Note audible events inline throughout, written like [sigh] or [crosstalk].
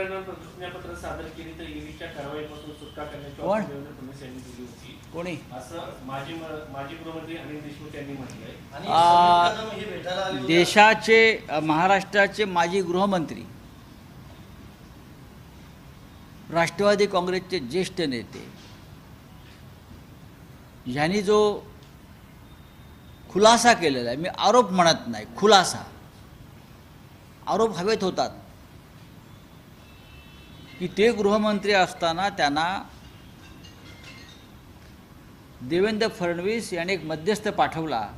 यंत्रणेनं प्रतिज्ञापत्र सादर केली तर ईडीच्या कारवाईपासून सुटका करण्याची कोण? ऑफर देवेंद्र फडणवीस यांनी दिली होती. कोणी? असं माजी म- माजी गृहमंत्री अनिल देशमुख यांनी म्हटलंय. आणि आ, समीर कदम हे भेटायला आले होते. देशाचे अ, महाराष्ट्राचे माजी गृहमंत्री राष्ट्रवादी काँग्रेसचे ज्येष्ठ नेते यांनी जो खुलासा केलेला आहे मी आरोप म्हणत नाही खुलासा. आरोप हवेत होतात. की ते गृहमंत्री असताना त्यांना देवेंद्र फडणवीस यांनी एक मध्यस्थ पाठवला.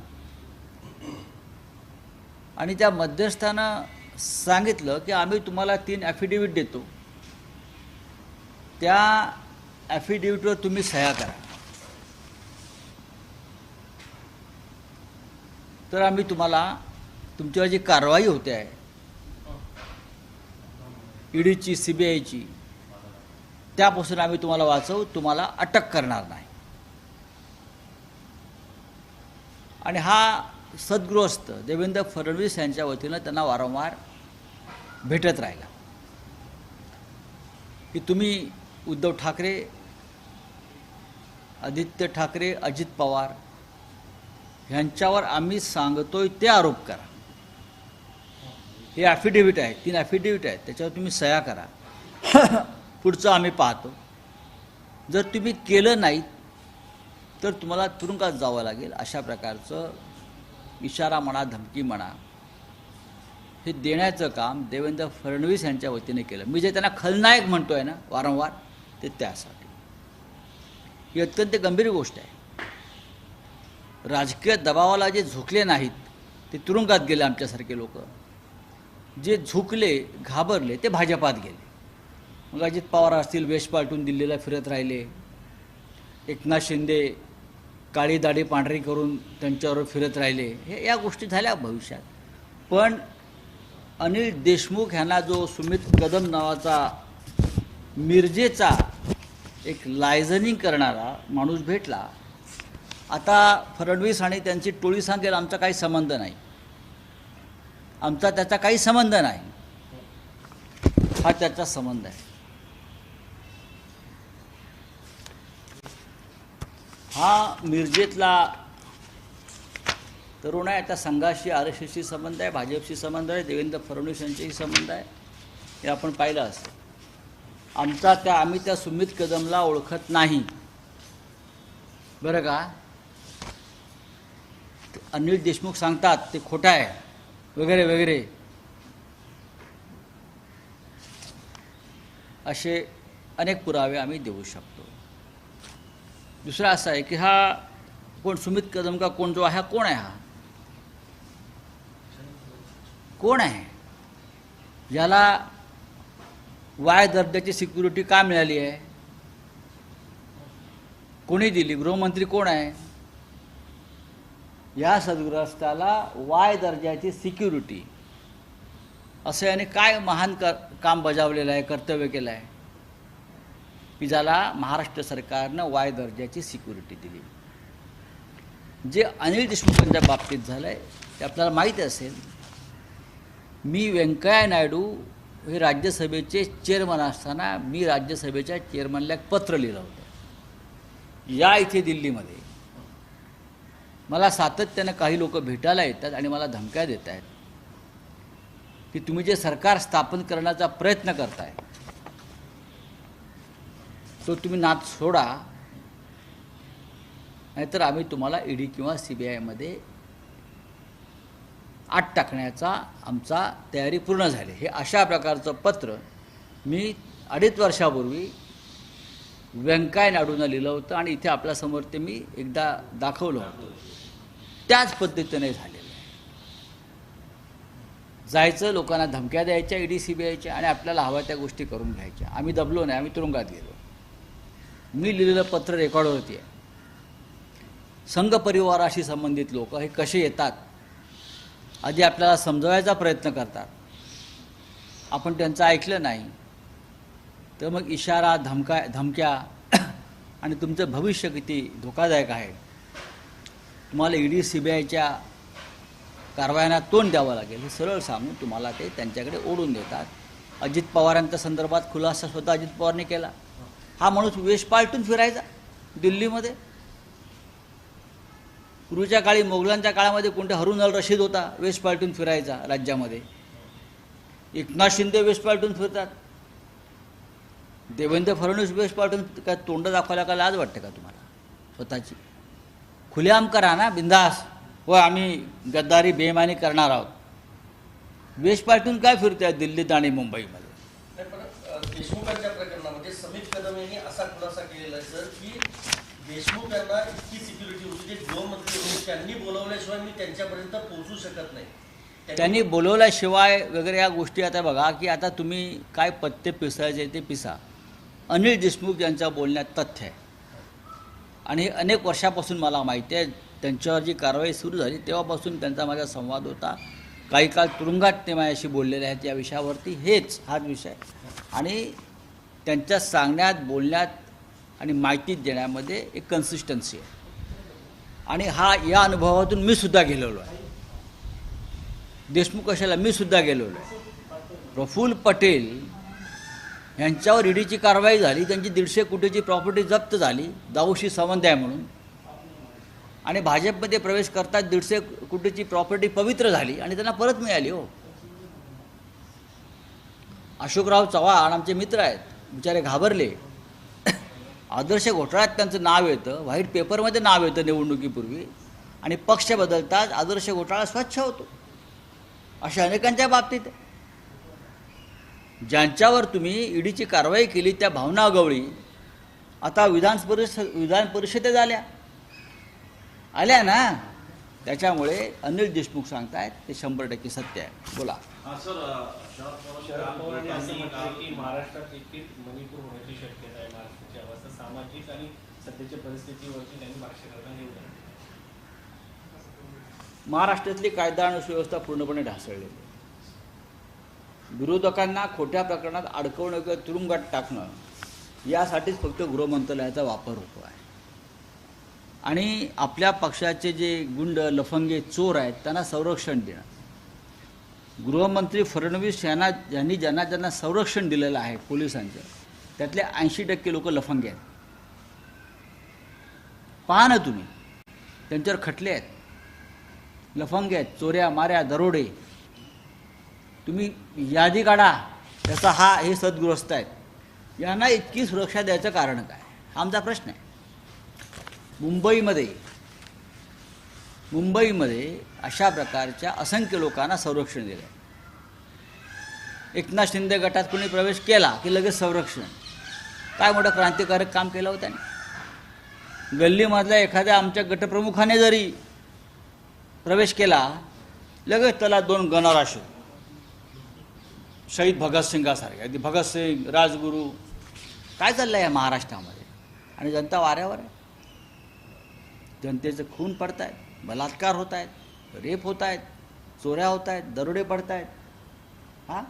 आणि त्या मध्यस्थानं सांगितलं की आम्ही तुम्हाला तीन ॲफिडेविट देतो. त्या ॲफिडेविटवर तुम्ही सह्या करा. तर आम्ही तुम्हाला तुमच्यावर जी कारवाई होते आहे ईडीची सी बी आयची त्यापासून आम्ही तुम्हाला वाचवू तुम्हाला अटक करणार नाही. आणि हा सद्गृहस्थ देवेंद्र फडणवीस यांच्या वतीनं त्यांना वारंवार भेटत राहिला. की तुम्ही उद्धव ठाकरे आदित्य ठाकरे अजित पवार ह्यांच्यावर आम्ही सांगतोय ते आरोप करा. हे ॲफिडेविट आहे तीन ॲफिडेविट आहेत. त्याच्यावर तुम्ही सह्या करा. [laughs] पुढचं आम्ही पाहतो. जर तुम्ही केलं नाही तर तुम्हाला तुरुंगात जावं लागेल. अशा प्रकारचं इशारा म्हणा धमकी म्हणा हे देण्याचं काम देवेंद्र फडणवीस यांच्या वतीने केलं. मी जे त्यांना खलनायक म्हणतोय ना वारंवार ते त्यासाठी. ही अत्यंत गंभीर गोष्ट आहे. राजकीय दबावाला जे झुकले नाहीत ते तुरुंगात गेले आमच्यासारखे लोक. जे झुकले घाबरले ते भाजपात गेले. मग अजित पवार असतील वेश पालटून दिल्लीला फिरत राहिले. एकनाथ शिंदे काळी दाढी पांढरी करून त्यांच्यावर फिरत राहिले. हे या गोष्टी झाल्या भविष्यात. पण अनिल देशमुख ह्यांना जो सुमित कदम नावाचा मिरजेचा एक लायझनिंग करणारा माणूस भेटला आता फडणवीस आणि त्यांची टोळी सांगेल आमचा काही संबंध नाही. आमचा त्याचा काही संबंध नाही. हा त्याचा संबंध आहे. हा मिरजेतला तरुण आहे त्या संघाशी आर एस एसशी संबंध आहे भाजपशी संबंध आहे देवेंद्र फडणवीस यांच्याशी संबंध आहे हे आपण पाहिलं असतं. आमचा त्या आम्ही त्या सुमित कदमला ओळखत नाही. बरं का? अनिल देशमुख सांगतात ते खोटं आहे. वगैरे वगैरे. असे अनेक पुरावे आम्ही देऊ शकतो. दुसरा असा आहे की हा कोण सुमित कदम का कोण जो आहे हा कोण आहे हा? कोण आहे? याला वाय दर्जाची सिक्युरिटी का मिळाली आहे? कोणी दिली? गृहमंत्री कोण आहे? या सद्ग्रस्ताला वाय दर्जाची सिक्युरिटी. असं याने काय महान कर काम बजावलेलं आहे कर्तव्य केलं आहे? की ज्याला महाराष्ट्र सरकारनं वाय दर्जाची सिक्युरिटी दिली. जे अनिल देशमुखांच्या बाबतीत झालं आहे ते आपल्याला माहिती असेल मी व्यंकय्या नायडू हे राज्यसभेचे चेअरमन असताना मी राज्यसभेच्या चेअरमनला एक पत्र लिहिलं होतं. या इथे दिल्लीमध्ये. मला सातत्यानं काही लोक भेटायला येतात आणि मला धमक्या देत आहेत. की तुम्ही जे सरकार स्थापन करण्याचा प्रयत्न करताय तो तुम्ही नाच सोडा. नाहीतर आम्ही तुम्हाला ईडी किंवा सी बी आयमध्ये आत टाकण्याचा आमचा तयारी पूर्ण झाली. हे अशा प्रकारचं पत्र मी अडीच वर्षापूर्वी व्यंकय्या नायडूंना लिहिलं होतं आणि इथे आपल्यासमोर ते मी एकदा दाखवलं होतं. त्याच पद्धतीने झालेलं आहे. जायचं लोकांना धमक्या द्यायच्या ईडी सी बी आयच्या आणि आपल्याला हव्या त्या गोष्टी करून घ्यायच्या. आम्ही दबलो नाही आम्ही तुरुंगात गेलो. मी लिहिलेलं पत्र रेकॉर्डवरती आहे. संघ परिवाराशी संबंधित लोक हे कसे येतात आधी आपल्याला समजवायचा प्रयत्न करतात. आपण त्यांचं ऐकलं नाही तर मग इशारा धमका धमक्या [clears throat] आणि तुमचं भविष्य किती धोकादायक आहे तुम्हाला ईडी सी बी आयच्या कारवायांना तोंड द्यावं लागेल. हे सरळ सांगून तुम्हाला ते त्यांच्याकडे ओढून देतात. अजित पवारांच्या संदर्भात खुलासा स्वतः अजित पवारने केला. हा माणूस वेश पालटून फिरायचा दिल्लीमध्ये. पूर्वीच्या काळी मोगलांच्या काळामध्ये कोणते हरून अल रशीद होता वेश पालटून फिरायचा राज्यामध्ये. एकनाथ शिंदे वेश पालटून फिरतात. देवेंद्र फडणवीस वेश पालटून काय तोंड दाखवायला का लाज वाटते का तुम्हाला? स्वतःची? खुलेआम करा ना बिंदास. व आम्ही गद्दारी बेमानी करणार आहोत. वेश पालटून काय फिरताय दिल्लीत आणि मुंबईमध्ये? नाही, पण अ, देशमुखांच्या प्रकरणामध्ये समीप कदम यांनी असा खुलासा केलेला आहे सर की देशमुख यांना इतकी सिक्युरिटी होती जे गृहमंत्री होते त्यांनी बोलावल्याशिवाय मी त्यांच्यापर्यंत पोहोचू शकत नाही. त्यांनी बोलवल्याशिवाय वगैरे या गोष्टी आता बघा की आता तुम्ही काय पत्ते पिसायचे ते पिसा. अनिल देशमुख यांच्या बोलण्यात तथ्य आहे. आणि अनेक वर्षापासून मला माहिती आहे त्यांच्यावर जी कारवाई सुरू झाली तेव्हापासून त्यांचा माझा संवाद होता. काही काळ तुरुंगात ते माझ्याशी बोललेले आहेत या विषयावरती. हेच हाच विषय. आणि त्यांच्या सांगण्यात बोलण्यात आणि माहिती देण्यामध्ये एक कन्सिस्टन्सी आहे. आणि हा या अनुभवातून मी सुद्धा गेलेलो आहे. देशमुख कशाला? मी सुद्धा गेलेलो आहे. प्रफुल्ल पटेल ह्यांच्यावर ईडीची कारवाई झाली त्यांची दीडशे कोटीची प्रॉपर्टी जप्त झाली दाऊशी संबंध आहे म्हणून. आणि भाजपमध्ये प्रवेश करतात दीडशे कोटीची प्रॉपर्टी पवित्र झाली आणि त्यांना परत मिळाली हो. अशोकराव चव्हाण आमचे मित्र आहेत बिचारे घाबरले. आदर्श घोटाळ्यात त्यांचं नाव येतं व्हाईट पेपरमध्ये नाव येतं निवडणुकीपूर्वी. आणि पक्ष बदलतात आदर्श घोटाळा स्वच्छ होतो. अशा अनेकांच्या बाबतीत. ज्यांच्यावर तुम्ही ईडीची कारवाई केली त्या भावना गवळी आता विधान परिषद विधान परिषदेत आल्या आल्या ना? त्याच्यामुळे अनिल देशमुख सांगतायत ते शंभर टक्के सत्य आहे. बोला. हा हे. महाराष्ट्रातली कायदा आणि सुव्यवस्था पूर्णपणे ढासळलेली आहे. विरोधकांना खोट्या प्रकरणात अडकवणं किंवा तुरुंगात टाकणं यासाठीच फक्त गृहमंत्रालयाचा वापर होतो आहे. आणि आपल्या पक्षाचे जे गुंड लफंगे चोर आहेत त्यांना संरक्षण देणं. गृहमंत्री फडणवीस यांना यांनी ज्यांना ज्यांना संरक्षण दिलेलं आहे पोलिसांचं त्यातले ऐंशी टक्के लोक लफंगे आहेत. पहा ना तुम्ही त्यांच्यावर खटले आहेत. लफंगे आहेत चोऱ्या माऱ्या दरोडे. तुम्ही यादी काढा. त्याचा हा हे सद्गृहस्थ आहेत. यांना इतकी सुरक्षा द्यायचं कारण काय? हा आमचा प्रश्न आहे. मुंबईमध्ये मुंबईमध्ये अशा प्रकारच्या असंख्य लोकांना संरक्षण दिलं आहे एकनाथ शिंदे गटात कोणी प्रवेश केला की लगेच संरक्षण? काय मोठं क्रांतिकारक काम केलं होतं त्याने? गल्लीमधल्या एखाद्या आमच्या गटप्रमुखाने जरी प्रवेश केला लगेच त्याला दोन गणराशो शहीद भगतसिंगासारखे अगदी भगतसिंग राजगुरू काय चाललं आहे महाराष्ट्रामध्ये? आणि जनता वाऱ्यावर आहे. जनतेचं खून पडत आहेत बलात्कार होत आहेत रेप होत आहेत चोऱ्या होत आहेत दरोडे पडत आहेत हां?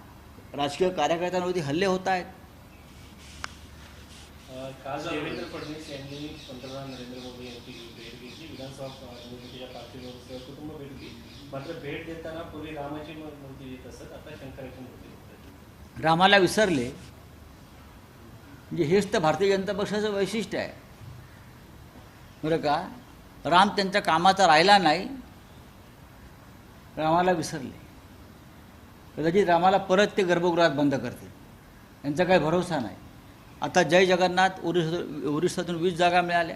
राजकीय कार्यकर्त्यांवरती हल्ले होत आहेत काल देवेंद्र फडणवीस यांनी पंतप्रधान नरेंद्र मोदी यांची भेट घेतली. विधानसभा निवडणुकीच्या पार्श्वभूमीवर कुटुंब भेट घेतली. मात्र भेट देताना पूर्वी रामाची मूर्ती देत असत. आता शंकराची मूर्ती रामाला विसरले म्हणजे हेच तर भारतीय जनता पक्षाचं वैशिष्ट्य आहे. बरं का? राम त्यांच्या कामाचा राहिला नाही रामाला विसरले. कदाचित रामाला परत ते गर्भगृहात बंद करतील. यांचा काही भरोसा नाही. आता जय जगन्नाथ ओरिसा ओरिसातून वीस जागा मिळाल्या.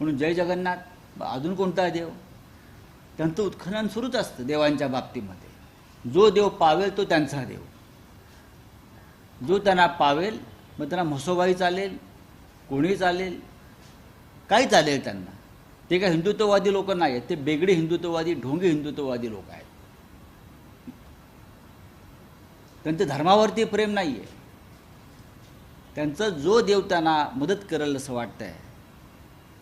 म्हणून जय जगन्नाथ अजून कोणता देव? त्यांचं उत्खनन सुरूच असतं देवांच्या बाबतीमध्ये. जो देव पावेल तो त्यांचा देव. जो त्यांना पावेल मग त्यांना म्हसोबाई चालेल कोणी चालेल काही चालेल त्यांना. ते काय हिंदुत्ववादी लोक नाही आहेत ते बेगडे हिंदुत्ववादी ढोंगे हिंदुत्ववादी लोक आहेत. त्यांचं धर्मावरती प्रेम नाही आहे त्यांचं जो देव त्यांना मदत करेल असं वाटतं आहे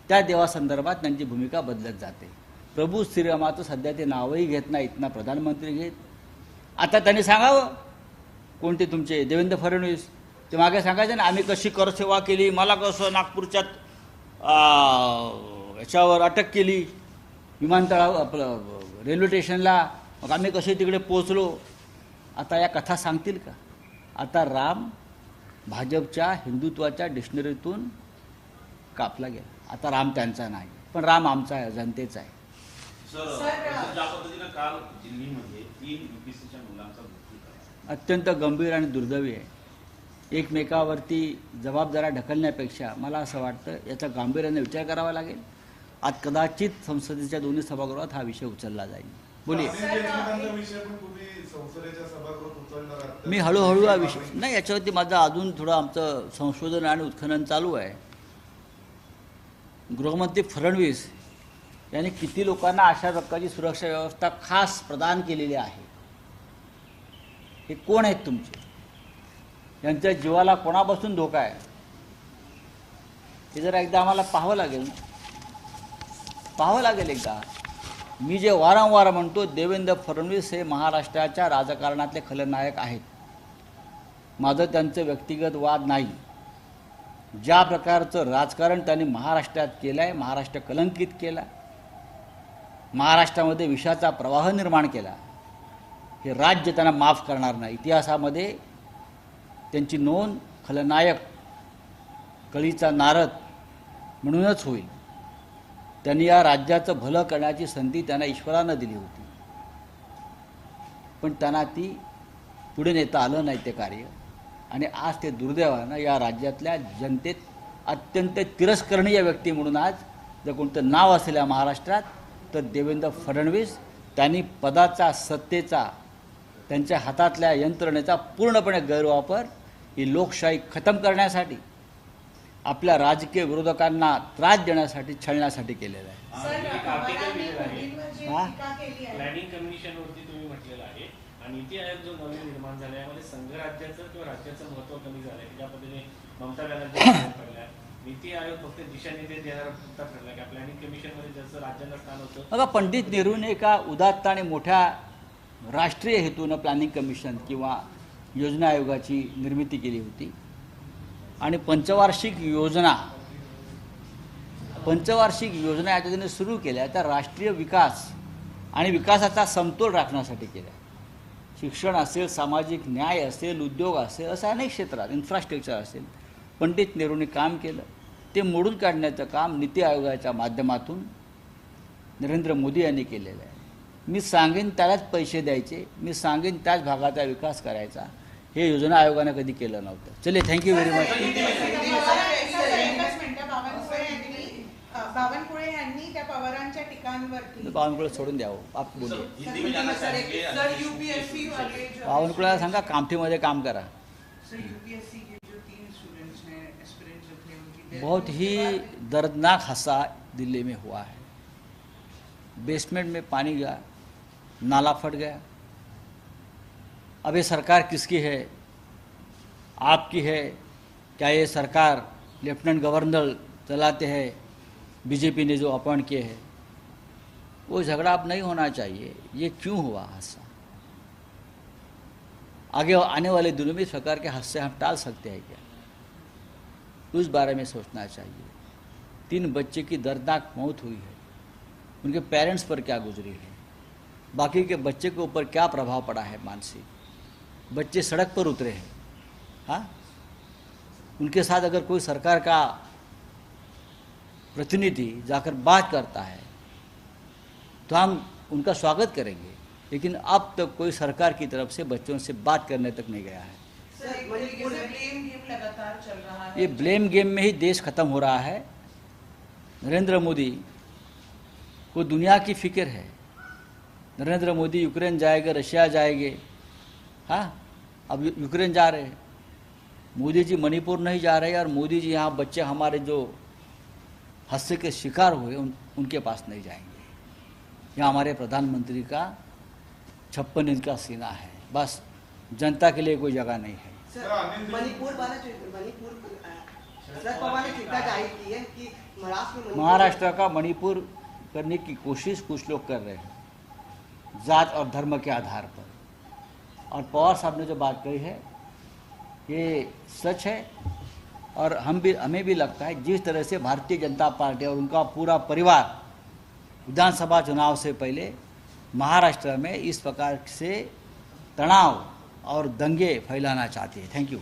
त्या देवासंदर्भात त्यांची भूमिका बदलत जाते. प्रभू श्रीरामाचं सध्या ते नावही घेत नाहीत ना प्रधानमंत्री घेत. आता त्यांनी सांगावं कोणते तुमचे? देवेंद्र फडणवीस. ते मागे सांगायचं ना आम्ही कशी करसेवा केली मला कसं नागपूरच्यात याच्यावर अटक केली विमानतळावर आपलं रेल्वे स्टेशनला. मग आम्ही कसे तिकडे पोचलो आता या कथा सांगतील का? आता राम भाजपच्या हिंदुत्वाच्या डिक्शनरीतून कापला गेला. आता राम त्यांचा नाही पण राम आमचा आहे जनतेचा आहे. अत्यंत गंभीर आणि दुर्दैवी आहे. एकमेकावरती जबाबदाऱ्या ढकलण्यापेक्षा मला असं वाटतं याचा गांभीर्याने विचार करावा लागेल. आज कदाचित संसदेच्या दोन्ही सभागृहात हा विषय उचलला जाईल. बोलिये मी हळूहळू हा विषय नाही याच्यावरती माझं अजून थोडं आमचं संशोधन आणि उत्खनन चालू आहे. गृहमंत्री फडणवीस यांनी किती लोकांना अशा प्रकारची सुरक्षा व्यवस्था खास प्रदान केलेली आहे? हे कोण आहेत तुमचे? यांच्या जीवाला कोणापासून धोका आहे? हे जरा एकदा आम्हाला पाहावं लागेल पाहावं लागेल एकदा. मी जे वारंवार म्हणतो देवेंद्र फडणवीस हे महाराष्ट्राच्या राजकारणातले खलनायक आहेत. माझं त्यांचं व्यक्तिगत वाद नाही. ज्या प्रकारचं राजकारण त्यांनी महाराष्ट्रात केलं आहे महाराष्ट्र कलंकित केला महाराष्ट्रामध्ये विषाचा प्रवाह निर्माण केला हे राज्य त्यांना माफ करणार नाही. इतिहासामध्ये त्यांची नोंद खलनायक कळीचा नारद म्हणूनच होईल. त्यांनी या राज्याचं भलं करण्याची संधी त्यांना ईश्वरानं दिली होती. पण त्यांना ती पुढे नेता आलं नाही ते कार्य. आणि आज ते दुर्दैवानं या राज्यातल्या जनतेत अत्यंत तिरस्करणीय व्यक्ती म्हणून आज जर कोणतं नाव असेल या महाराष्ट्रात तर देवेंद्र फडणवीस त्यांनी पदाचा सत्तेचा त्यांच्या हातातल्या यंत्रणेचा पूर्णपणे गैरवापर ही लोकशाही खतम करण्यासाठी आपल्या राजकीय विरोधकांना त्रास देण्यासाठी छळण्यासाठी केलेलं आहे. एक आर्टिकल लिहिलेलं आहे? प्लॅनिंग कमिशनवरती तुम्ही म्हटलेलं आहे. आणि नीती आयोग जो नवीन निर्माण झाला यामध्ये संघराज्याचं किंवा राज्याचं महत्त्व कमी झालंय. ज्या पद्धतीने ममता बॅनर्जी [coughs] ठरल्या नीती आयोग फक्त दिशानिर्देश देणारा पुरता ठरला की प्लॅनिंग कमिशनमध्ये ज्याचं राज्यांना स्थान होतं बघा पंडित नेहरूने एका उदात्त आणि मोठ्या राष्ट्रीय हेतूनं प्लॅनिंग कमिशन किंवा योजना आयोगाची निर्मिती केली होती. आणि पंचवार्षिक योजना पंचवार्षिक योजना या त्याने सुरू केल्या त्या राष्ट्रीय विकास आणि विकासाचा समतोल राखण्यासाठी केल्या. शिक्षण असेल सामाजिक न्याय असेल उद्योग असेल असं अनेक क्षेत्रात इन्फ्रास्ट्रक्चर असेल पंडित नेहरूंनी काम केलं. ते मोडून काढण्याचं काम नीती आयोगाच्या माध्यमातून नरेंद्र मोदी यांनी केलेलं आहे. मी सांगेन त्यालाच पैसे द्यायचे मी सांगेन त्याच भागाचा विकास करायचा. हे योजना आयोगानं कधी केलं नव्हतं. चले थँक्यू व्हेरी मच बावनकुळे यांनी त्या पवारांच्या टीकांवरती बावनकुळे सोडून द्यावं आप वाले जो बावनकुळेला सांगा कामठीमध्ये काम करा. सर यूपीएससी के जो तीन स्टूडेंट्स हैं एस्पिरेंट्स जो थे उनकी death बहुत हो ही। दर्दनाक हादसा दिल्ली में हुआ है। बेसमेंट में पानी गया नाला फट गया। अब ये सरकार किसकी है? आपकी है। क्या ये सरकार लेफ्टिनेंट गवर्नर चलाते हैं? बीजेपी ने जो अपॉइंट किए हैं। वो झगड़ा अब नहीं होना चाहिए। ये क्यों हुआ हादसा? आगे आने वाले दिनों में इस प्रकार के हादसे हम टाल सकते हैं क्या? उस बारे में सोचना चाहिए। तीन बच्चे की दर्दनाक मौत हुई है। उनके पेरेंट्स पर क्या गुजरी है? बाकी के बच्चे के ऊपर क्या प्रभाव पड़ा है मानसिक बच्चे सड़क पर उतरे हैं। हाँ? उनके साथ अगर कोई सरकार का प्रतिनिधि जाकर बात करता है तो हम उनका स्वागत करेंगे। लेकिन अब तक तो कोई सरकार की तरफ़ से बच्चों से बात करने तक नहीं गया है। सर एक तरीके से blame game लगातार चल रहा है। ये ब्लेम गेम में ही देश खत्म हो रहा है। नरेंद्र मोदी को दुनिया की फ़िक्र है। नरेंद्र मोदी यूक्रेन जाएँगे रशिया जाएँगे। हाँ अब यूक्रेन जा रहे हैं। मोदी जी मणिपुर नहीं जा रहे और मोदी जी यहाँ बच्चे हमारे जो हादसे के शिकार हुए उन, उनके पास नहीं जाएँगे। यहाँ हमारे प्रधानमंत्री का छप्पन इंच का सीना है। बस जनता के लिए कोई जगह नहीं है। महाराष्ट्र का मणिपुर करने की कोशिश कुछ लोग कर रहे हैं। जात और धर्म के आधार पर। और पवार साहब ने जो बात कही है, ये सच है और हम भी, हमें भी लगता है जिस तरह से भारतीय जनता पार्टी और उनका पूरा परिवार विधानसभा चुनाव से पहले महाराष्ट्र में इस प्रकार से तनाव और दंगे फैलाना चाहते हैं। Thank you